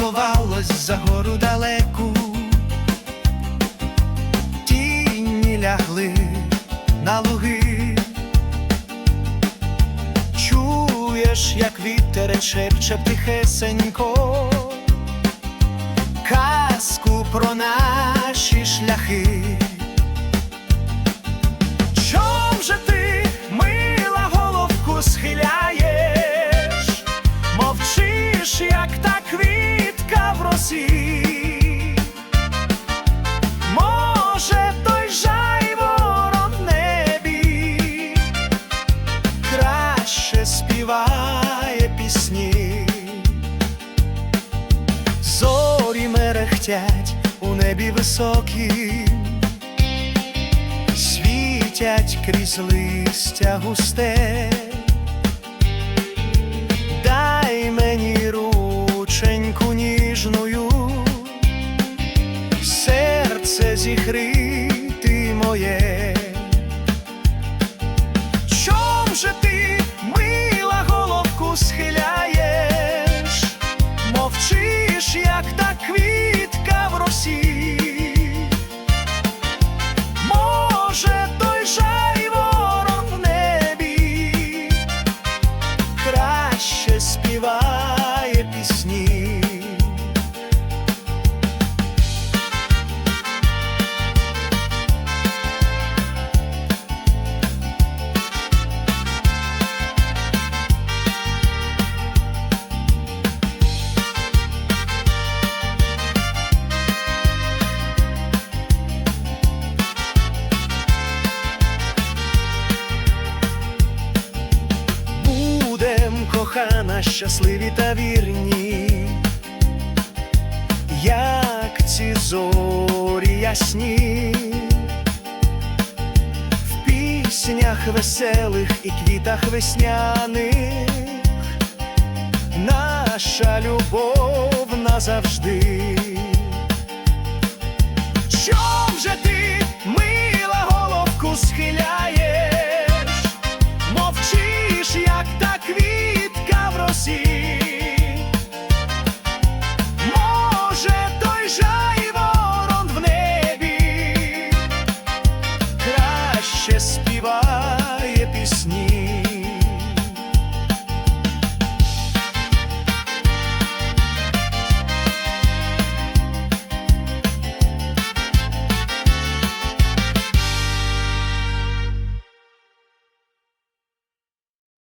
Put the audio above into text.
ховалось за гору далеку, тіні лягли на луги, чуєш, як вітер шепче тихесенько, казку про нас. Мерехтять у небі високі, світять крізь листя густе. Дай мені рученьку ніжною, серце зігріти моє. Пісні. Щасливі та вірні, як ці зорі ясні, в піснях веселих і квітах весняних, наша любов назавжди.